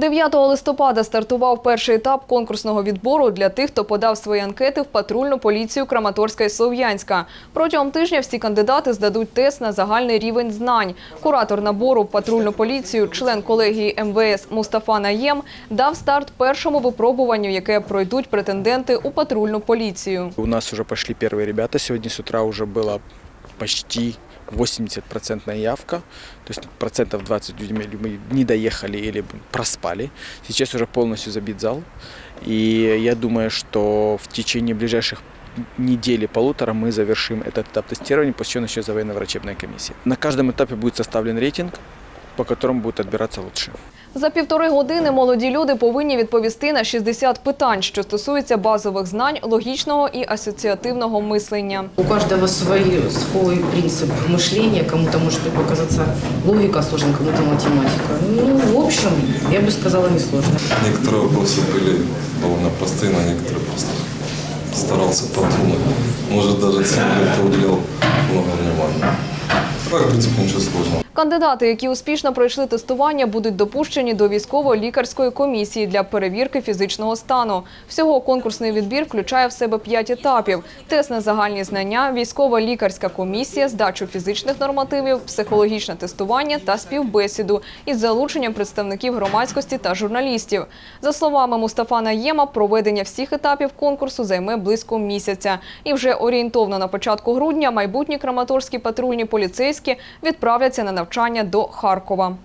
9 листопада стартував перший етап конкурсного відбору для тих, хто подав свої анкети в патрульну поліцію Краматорська і Слов'янська. Протягом тижня всі кандидати здадуть тест на загальний рівень знань. Куратор набору патрульну поліцію, член колегії МВС Мустафа Наєм, дав старт першому випробуванню, яке пройдуть претенденти у патрульну поліцію. У нас уже пошли первые ребята. Сегодня с утра уже было почти 80% явка. То есть процентов 20 людьми мы не доехали или проспали. Сейчас уже полностью забит зал. И я думаю, что в течение ближайших недели полутора мы завершим этот этап тестирования, после чего начнется военно-врачебная комиссия. На каждом этапе будет составлен рейтинг, по которому будут отбираться лучшие. За півтори години молоді люди повинні відповісти на 60 питань, що стосуються базових знань, логічного і асоціативного мислення. У каждого свой, свой принцип мышления. Кому-то может быть показаться логика сложной, кому-то математика. Ну, в общем, я бы сказала, не сложно. Некоторые вопросы были довольно простые, на некоторые просто старался подумать. Может, даже тем, кто уделял много внимания. так, в принципе, ничего сложного. Кандидати, які успішно пройшли тестування, будуть допущені до військово-лікарської комісії для перевірки фізичного стану. Всього конкурсний відбір включає в себе п'ять етапів: тест на загальні знання, військово-лікарська комісія, здачу фізичних нормативів, психологічне тестування та співбесіду із залученням представників громадськості та журналістів. За словами Мустафа Наєма, проведення всіх етапів конкурсу займе близько місяця. І вже орієнтовно на початку грудня майбутні краматорські патрульні поліцейські відправляться на навчання до Харкова.